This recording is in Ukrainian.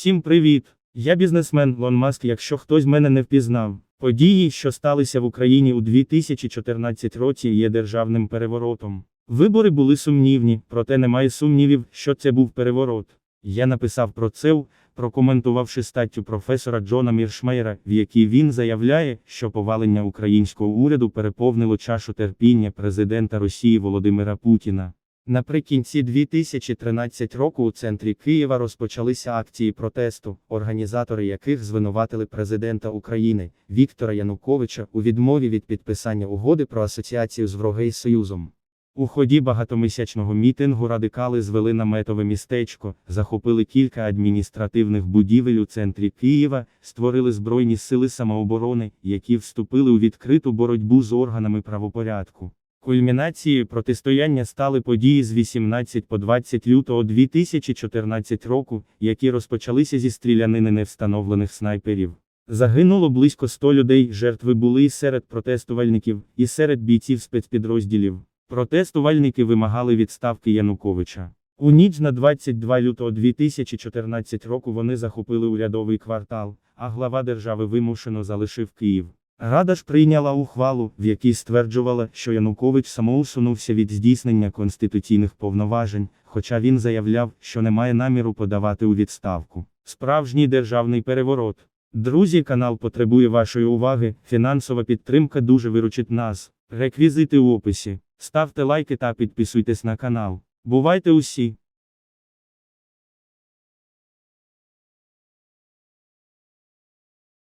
Всім привіт! Я бізнесмен Лон Маск, якщо хтось мене не впізнав. Події, що сталися в Україні у 2014 році, є державним переворотом. Вибори були сумнівні, проте немає сумнівів, що це був переворот. Я написав про це, прокоментувавши статтю професора Джона Міршмейера, в якій він заявляє, що повалення українського уряду переповнило чашу терпіння президента Росії Володимира Путіна. Наприкінці 2013 року у центрі Києва розпочалися акції протесту, організатори яких звинуватили президента України Віктора Януковича у відмові від підписання угоди про асоціацію з Євросоюзом. У ході багатомісячного мітингу радикали звели наметове містечко, захопили кілька адміністративних будівель у центрі Києва, створили збройні сили самооборони, які вступили у відкриту боротьбу з органами правопорядку. Кульмінацією протистояння стали події з 18 по 20 лютого 2014 року, які розпочалися зі стрілянини невстановлених снайперів. Загинуло близько 100 людей, жертви були і серед протестувальників, і серед бійців спецпідрозділів. Протестувальники вимагали відставки Януковича. У ніч на 22 лютого 2014 року вони захопили урядовий квартал, а глава держави вимушено залишив Київ. Рада ж прийняла ухвалу, в якій стверджувала, що Янукович самоусунувся від здійснення конституційних повноважень, хоча він заявляв, що не має наміру подавати у відставку. Справжній державний переворот. Друзі, канал потребує вашої уваги, фінансова підтримка дуже виручить нас. Реквізити у описі. Ставте лайки та підписуйтесь на канал. Бувайте усі!